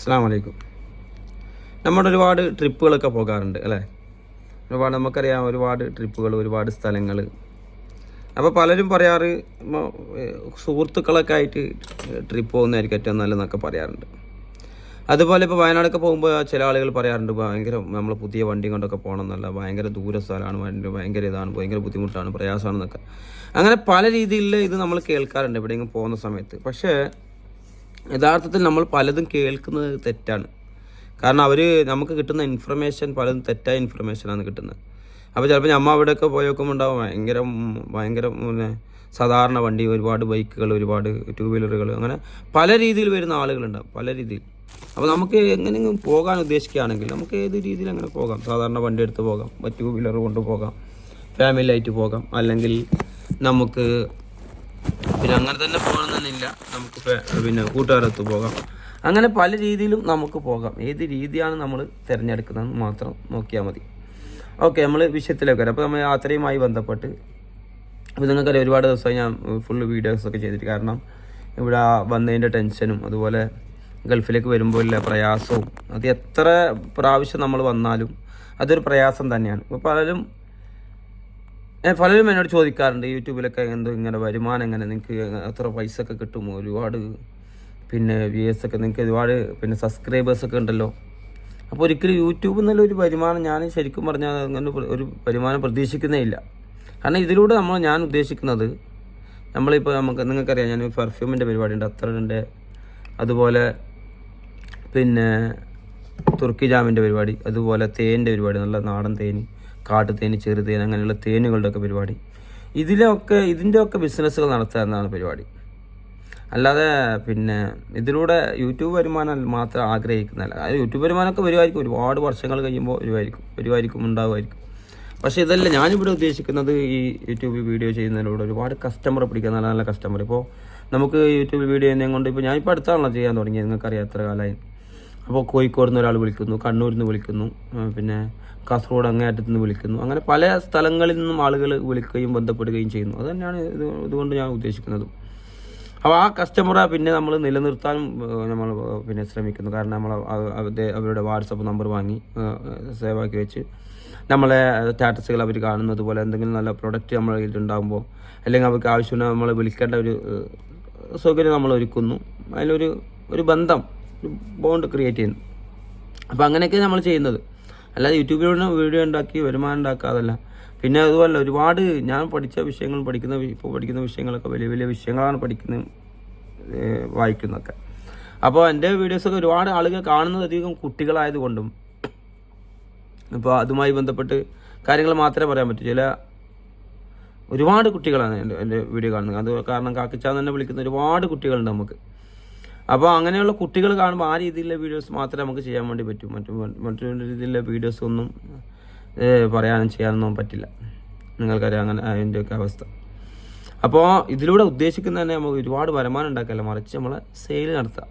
അസ്സാം വലൈക്കും നമ്മുടെ ഒരുപാട് ട്രിപ്പുകളൊക്കെ പോകാറുണ്ട് അല്ലേ? ഒരുപാട് നമുക്കറിയാം ഒരുപാട് ട്രിപ്പുകൾ ഒരുപാട് സ്ഥലങ്ങൾ അപ്പോൾ പലരും പറയാറ് സുഹൃത്തുക്കളൊക്കെ ആയിട്ട് ട്രിപ്പ് പോകുന്നതായിരിക്കും ഏറ്റവും നല്ലതെന്നൊക്കെ പറയാറുണ്ട്. അതുപോലെ ഇപ്പോൾ വയനാടൊക്കെ പോകുമ്പോൾ ചില ആളുകൾ പറയാറുണ്ട് ഭയങ്കര നമ്മൾ പുതിയ വണ്ടി കൊണ്ടൊക്കെ പോകണം എന്നല്ല ഭയങ്കര ദൂര സ്ഥലമാണ് വണ്ടി ഭയങ്കര ഇതാണ് ഭയങ്കര ബുദ്ധിമുട്ടാണ് പ്രയാസമാണെന്നൊക്കെ. അങ്ങനെ പല രീതിയിൽ ഇത് നമ്മൾ കേൾക്കാറുണ്ട് എവിടെയെങ്കിലും പോകുന്ന സമയത്ത്. പക്ഷേ യഥാർത്ഥത്തിൽ നമ്മൾ പലതും കേൾക്കുന്നത് തെറ്റാണ്. കാരണം അവർ നമുക്ക് കിട്ടുന്ന ഇൻഫർമേഷൻ പലതും തെറ്റായ ഇൻഫർമേഷനാണ് കിട്ടുന്നത്. അപ്പോൾ ചിലപ്പോൾ നമ്മൾ അവിടെയൊക്കെ പോയൊക്കെ ഉണ്ടാവും ഭയങ്കര ഭയങ്കര പിന്നെ സാധാരണ വണ്ടി ഒരുപാട് ബൈക്കുകൾ ഒരുപാട് ടൂ വീലറുകൾ അങ്ങനെ പല രീതിയിൽ വരുന്ന ആളുകളുണ്ടാവും പല രീതിയിൽ. അപ്പോൾ നമുക്ക് എങ്ങനെയെങ്കിലും പോകാൻ ഉദ്ദേശിക്കുകയാണെങ്കിൽ നമുക്ക് ഏത് രീതിയിൽ അങ്ങനെ പോകാം. സാധാരണ വണ്ടി എടുത്ത് പോകാം ടൂ വീലർ കൊണ്ട് പോകാം ഫാമിലി ആയിട്ട് പോകാം അല്ലെങ്കിൽ നമുക്ക് പിന്നെ അങ്ങനെ തന്നെ പോകണമെന്നില്ല നമുക്ക് പിന്നെ കൂട്ടുകാരത്ത് പോകാം. അങ്ങനെ പല രീതിയിലും നമുക്ക് പോകാം. ഏത് രീതിയാണ് നമ്മൾ തിരഞ്ഞെടുക്കുന്നതെന്ന് മാത്രം നോക്കിയാൽ മതി. ഓക്കെ നമ്മൾ വിഷയത്തിലേക്ക് വരാം. അപ്പോൾ നമ്മൾ യാത്രയുമായി ബന്ധപ്പെട്ട് അപ്പോൾ നിങ്ങൾക്കറിയാം ഒരുപാട് ദിവസമായി ഞാൻ ഫുള്ള് വീഡിയോസൊക്കെ ചെയ്തിട്ട് കാരണം ഇവിടെ വന്നതിന്റെ ടെൻഷനും അതുപോലെ ഗൾഫിലേക്ക് വരുമ്പോൾ ഇല്ല പ്രയാസവും അത് എത്ര പ്രാവശ്യം നമ്മൾ വന്നാലും അതൊരു പ്രയാസം തന്നെയാണ്. ഇപ്പോൾ പലരും പലരും എന്നോട് ചോദിക്കാറുണ്ട് യൂട്യൂബിലൊക്കെ എന്തോ ഇങ്ങനെ വരുമാനം എങ്ങനെ നിങ്ങൾക്ക് എത്ര പൈസ ഒക്കെ കിട്ടുമോ? ഒരുപാട് പിന്നെ വ്യൂസ് ഒക്കെ നിങ്ങൾക്ക് ഒരുപാട് പിന്നെ സബ്സ്ക്രൈബേഴ്സ് ഒക്കെ ഉണ്ടല്ലോ. അപ്പോൾ ഒരിക്കലും യൂട്യൂബ് എന്നുള്ള ഒരു വരുമാനം ഞാൻ ശരിക്കും പറഞ്ഞാൽ അങ്ങനെ ഒരു വരുമാനം പ്രതീക്ഷിക്കുന്നേ ഇല്ല. കാരണം ഇതിലൂടെ നമ്മൾ ഞാൻ ഉദ്ദേശിക്കുന്നത് നമ്മളിപ്പോൾ നമുക്ക് നിങ്ങൾക്കറിയാം ഞാൻ പെർഫ്യൂമിന്റെ പരിപാടിയുണ്ട് അത്രയുണ്ട് അതുപോലെ പിന്നെ തുർക്കി ജാമിന്റെ പരിപാടി അതുപോലെ തേനിന്റെ പരിപാടി നല്ല നാടൻ തേന്. കാട്ടുതേന് ചെറുതേൻ അങ്ങനെയുള്ള തേനുകളുടെ ഒക്കെ പരിപാടി. ഇതിലൊക്കെ ഇതിന്റെയൊക്കെ ബിസിനസ്സുകൾ നടത്തുക എന്നാണ് പരിപാടി. അല്ലാതെ പിന്നെ ഇതിലൂടെ യൂട്യൂബ് വരുമാനം മാത്രം ആഗ്രഹിക്കുന്നില്ല. അത് യൂട്യൂബ് വരുമാനമൊക്കെ വരുമായിരിക്കും. ഒരുപാട് വർഷങ്ങൾ കഴിയുമ്പോൾ വരുമായിരിക്കും. വരുമായിരിക്കും ഉണ്ടാവുമായിരിക്കും. പക്ഷേ ഇതല്ല ഞാനിവിടെ ഉദ്ദേശിക്കുന്നത് ഈ യൂട്യൂബിൽ വീഡിയോ ചെയ്യുന്നതിലൂടെ ഒരുപാട് കസ്റ്റമർ പിടിക്കുക നല്ല നല്ല കസ്റ്റമർ ഇപ്പോൾ നമുക്ക് യൂട്യൂബിൽ വീഡിയോ ചെയ്യുന്നതും കൊണ്ട് ഇപ്പോൾ ഞാനിപ്പോൾ അടുത്താണല്ലോ ചെയ്യാൻ തുടങ്ങിയത്. നിങ്ങൾക്കറിയാം എത്ര കാലമായി. അപ്പോൾ കോഴിക്കോട് നിന്ന് ഒരാൾ വിളിക്കുന്നു കണ്ണൂരിൽ നിന്ന് വിളിക്കുന്നു പിന്നെ കാസർഗോഡ് അങ്ങേയറ്റത്ത് നിന്ന് വിളിക്കുന്നു. അങ്ങനെ പല സ്ഥലങ്ങളിൽ നിന്നും ആളുകൾ വിളിക്കുകയും ബന്ധപ്പെടുകയും ചെയ്യുന്നു. അത് തന്നെയാണ് ഇത് ഇതുകൊണ്ട് ഞാൻ ഉദ്ദേശിക്കുന്നത്. അപ്പോൾ ആ കസ്റ്റമറെ പിന്നെ നമ്മൾ നിലനിർത്താൻ നമ്മൾ പിന്നെ ശ്രമിക്കുന്നു. കാരണം നമ്മൾ അവരുടെ വാട്സപ്പ് നമ്പർ വാങ്ങി സേവ് ആക്കി വെച്ച് നമ്മളെ സ്റ്റാറ്റസുകൾ അവർ കാണുന്നത് പോലെ എന്തെങ്കിലും നല്ല പ്രൊഡക്റ്റ് നമ്മളെ കയ്യിലുണ്ടാകുമ്പോൾ അല്ലെങ്കിൽ അവർക്ക് ആവശ്യമുണ്ടെങ്കിൽ നമ്മൾ വിളിക്കേണ്ട ഒരു സൗകര്യം നമ്മൾ ഒരുക്കുന്നു. അതിലൊരു ഒരു ബന്ധം ബോണ്ട് ക്രിയേറ്റ് ചെയ്യുന്നു. അപ്പോൾ അങ്ങനെയൊക്കെ നമ്മൾ ചെയ്യുന്നത്. അല്ലാതെ യൂട്യൂബിലൂടെ വീഡിയോ ഉണ്ടാക്കി വരുമാനം ഉണ്ടാക്കാതല്ല. പിന്നെ അതുപോലെ ഒരുപാട് ഞാൻ പഠിച്ച വിഷയങ്ങൾ പഠിക്കുന്ന ഇപ്പോൾ പഠിക്കുന്ന വിഷയങ്ങളൊക്കെ വലിയ വലിയ വിഷയങ്ങളാണ് പഠിക്കുന്നത് വായിക്കുന്നതൊക്കെ. അപ്പോൾ എന്റെ വീഡിയോസൊക്കെ ഒരുപാട് ആളുകൾ കാണുന്നത് അധികം കുട്ടികളായതുകൊണ്ടും ഇപ്പോൾ അതുമായി ബന്ധപ്പെട്ട് കാര്യങ്ങൾ മാത്രമേ പറയാൻ പറ്റൂ. ചില ഒരുപാട് കുട്ടികളാണ് എന്റെ എന്റെ വീഡിയോ കാണുന്നത്. അത് കാരണം കാക്കിച്ചാന്ന് തന്നെ വിളിക്കുന്ന ഒരുപാട് കുട്ടികളുണ്ട് നമുക്ക്. അപ്പോൾ അങ്ങനെയുള്ള കുട്ടികൾ കാണുമ്പോൾ ആ രീതിയിലുള്ള വീഡിയോസ് മാത്രമേ നമുക്ക് ചെയ്യാൻ വേണ്ടി പറ്റൂ. മറ്റു മറ്റു രീതിയിലുള്ള വീഡിയോസ് ഒന്നും പറയാനും ചെയ്യാനൊന്നും പറ്റില്ല. നിങ്ങൾക്കറിയാം അങ്ങനെ അതിന്റെയൊക്കെ അവസ്ഥ. അപ്പോൾ ഇതിലൂടെ ഉദ്ദേശിക്കുന്നത് തന്നെ നമുക്ക് ഒരുപാട് വരുമാനം ഉണ്ടാക്കല്ല മറിച്ച് നമ്മൾ സെയിൽ നടത്തുക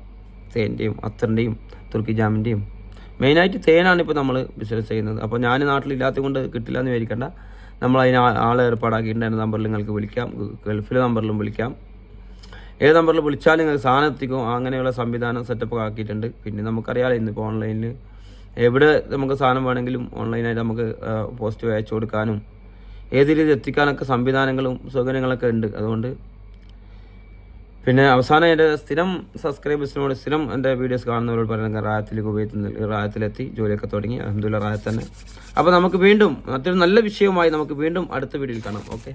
തേന്റെയും അത്തറിന്റെയും തുർക്കി ജാമിന്റെയും മെയിനായിട്ട് തേനാണ് ഇപ്പോൾ നമ്മൾ ബിസിനസ് ചെയ്യുന്നത്. അപ്പോൾ ഞാൻ നാട്ടിലില്ലാത്തത് കൊണ്ട് കിട്ടില്ല എന്ന് വിചാരിക്കേണ്ട. നമ്മൾ അതിന് ആളെ ഏർപ്പാടാക്കിയിട്ടുണ്ടായിരുന്ന നമ്പറിൽ നിങ്ങൾക്ക് വിളിക്കാം. ഗൾഫിലെ നമ്പറിലും വിളിക്കാം. ഏത് നമ്പറിൽ വിളിച്ചാലും നിങ്ങൾക്ക് സാധനം എത്തിക്കും അങ്ങനെയുള്ള സംവിധാനം സെറ്റപ്പ് ആക്കിയിട്ടുണ്ട്. പിന്നെ നമുക്കറിയാം ഇന്നിപ്പോൾ ഓൺലൈനിൽ എവിടെ നമുക്ക് സാധനം വേണമെങ്കിലും ഓൺലൈനായിട്ട് നമുക്ക് പോസ്റ്റ് അയച്ചു കൊടുക്കാനും ഏത് രീതിയിൽ എത്തിക്കാനൊക്കെ സംവിധാനങ്ങളും സൗകര്യങ്ങളൊക്കെ ഉണ്ട്. അതുകൊണ്ട് പിന്നെ അവസാനം എന്റെ സ്ഥിരം സബ്സ്ക്രൈബേഴ്സിനോട് സ്ഥിരം എന്റെ വീഡിയോസ് കാണുന്നവരോട് പറയുന്നത് റായത്തിലേക്ക് ഉപയോഗിക്കുന്നില്ല റായത്തിലെത്തി ജോലിയൊക്കെ തുടങ്ങി. അഹമ്മദില്ല റായത്ത് തന്നെ. അപ്പോൾ നമുക്ക് വീണ്ടും മറ്റൊരു നല്ല വിഷയവുമായി നമുക്ക് വീണ്ടും അടുത്ത വീഡിയോയിൽ കാണാം. ഓക്കെ